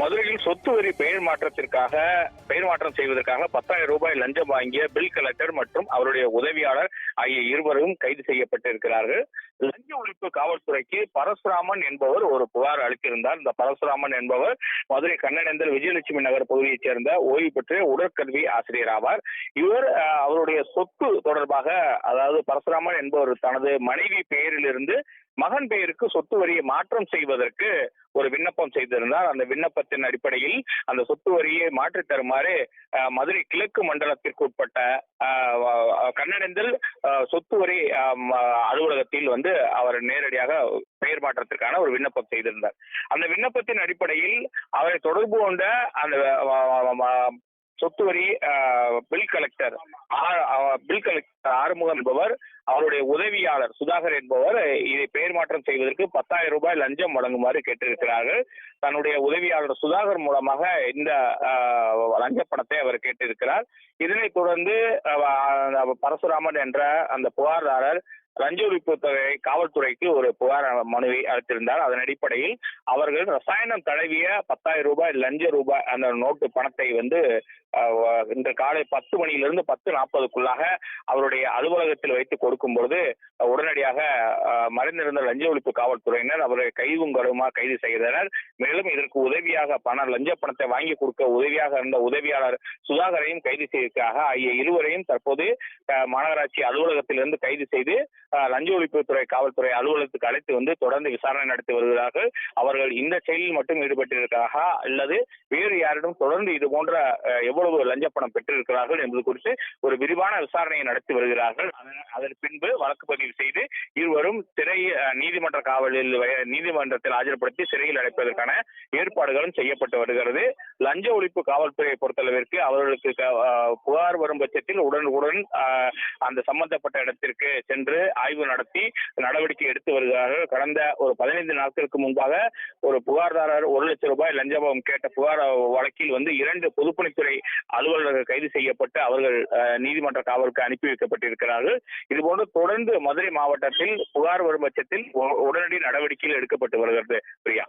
மதுரையில் சொத்து வரி பெயர் மாற்றத்திற்காக பெயர் மாற்றம் செய்வதற்காக பத்தாயிரம் ரூபாய் லஞ்சம் வாங்கிய பில் கலெக்டர் மற்றும் அவருடைய உதவியாளர் ஆகிய இருவரும் கைது செய்யப்பட்டிருக்கிறார்கள். லஞ்ச ஒழிப்பு காவல்துறைக்கு பரசுராமன் என்பவர் ஒரு புகார் அளித்திருந்தார். இந்த பரசுராமன் என்பவர் மதுரை கண்ணனேந்தல் விஜயலட்சுமி நகர் பகுதியைச் சேர்ந்த ஓய்வு பெற்ற உடற்கல்வி ஆசிரியர் ஆவார். இவர் அவருடைய சொத்து தொடர்பாக அதாவது பரசுராமன் என்பவர் தனது மனைவி பெயரிலிருந்து மகன் பெயருக்கு சொத்து வரியை மாற்றம் செய்வதற்கு ஒரு விண்ணப்பம் செய்திருந்தார். அந்த விண்ணப்பத்தின் அடிப்படையில் அந்த சொத்து வரியை மாற்றித் தருமாறு மதுரை கிழக்கு மண்டலத்திற்கு உட்பட்ட அஹ், அஹ், சொத்து வரி அஹ், அலுவலகத்தில் வந்து அவர் நேரடியாக பெயர் மாற்றத்திற்கான ஒரு விண்ணப்பம் செய்திருந்தார். அந்த விண்ணப்பத்தின் அடிப்படையில் அவரை தொடர்பு கொண்ட அந்த சொத்து வரி பில் கலெக்டர் ஆ- பில் கலெக்டர் ஆறுமுகம் என்பவர் அவருடைய உதவியாளர் சுதாகர் என்பவர் இதை பெயர் மாற்றம் செய்வதற்கு பத்தாயிரம் ரூபாய் லஞ்சம் வழங்குமாறு கேட்டிருக்கிறார்கள். தன்னுடைய உதவியாளர் சுதாகர் மூலமாக இந்த லஞ்ச பணத்தை அவர் கேட்டிருக்கிறார். இதனைத் தொடர்ந்து பரசுராமன் என்ற அந்த புகார்தாரர் லஞ்ச ஒழிப்புத்துறை காவல்துறைக்கு ஒரு புகார் மனுவை அளித்திருந்தார். அதன் அடிப்படையில் அவர்கள் ரசாயனம் தடவிய பத்தாயிரம் ரூபாய் லஞ்ச ரூபாய் அந்த நோட்டு பணத்தை வந்து இன்று காலை பத்து மணியிலிருந்து பத்து நாற்பதுக்குள்ளாக அவருடைய அலுவலகத்தில் வைத்து கொடுக்கும் பொழுது உடனடியாக மறைந்திருந்த லஞ்ச ஒழிப்பு காவல்துறையினர் அவரை கைதும் கருமா கைது செய்தனர். மேலும் இதற்கு உதவியாக பணம் லஞ்ச பணத்தை வாங்கி கொடுக்க உதவியாக இருந்த உதவியாளர் சுதாகரையும் கைது செய்வதற்காக ஆகிய இருவரையும் தற்போது மாநகராட்சி அலுவலகத்திலிருந்து கைது செய்து லஞ்ச ஒழிப்புத்துறை காவல்துறை அலுவலகத்துக்கு அழைத்து வந்து தொடர்ந்து விசாரணை நடத்தி வருகிறார்கள். அவர்கள் இந்த செயலில் மட்டும் ஈடுபட்டிருக்காக அல்லது வேறு யாரிடம் தொடர்ந்து இது போன்ற எவ்வளவு எவ்வளவு லஞ்ச பணம் பெற்றிருக்கிறார்கள் என்பது குறித்து ஒரு விரிவான விசாரணையை நடத்தி வருகிறார்கள். அதன் பின்பு வழக்கு பதிவு செய்து இருவரும் சிறை நீதிமன்ற காவலில் நீதிமன்றத்தில் ஆஜர்படுத்தி சிறையில் அடைப்பதற்கான ஏற்பாடுகளும் செய்யப்பட்டு வருகிறது. லஞ்ச ஒழிப்பு காவல்துறையை பொறுத்தளவிற்கு அவர்களுக்கு புகார் வரும் பட்சத்தில் உடனுக்குடன் அந்த சம்பந்தப்பட்ட இடத்திற்கு சென்று ஆய்வு நடத்தி நடவடிக்கை எடுத்து வருகிறார்கள். கடந்த ஒரு பதினைந்து நாட்களுக்கு முன்பாக ஒரு புகார்தாரர் ஒரு லட்சம் ரூபாய் லஞ்சம் கேட்ட புகார் வழக்கில் வந்து இரண்டு பொதுப்பணித்துறை அலுவலர்கள் கைது செய்யப்பட்டு அவர்கள் அஹ், நீதிமன்ற காவலுக்கு அனுப்பி வைக்கப்பட்டிருக்கிறார்கள். இதுபோன்று தொடர்ந்து மதுரை மாவட்டத்தில் புகார் வரும் பட்சத்தில் உடனடி நடவடிக்கைகள் எடுக்கப்பட்டு வருகிறது. பிரியா.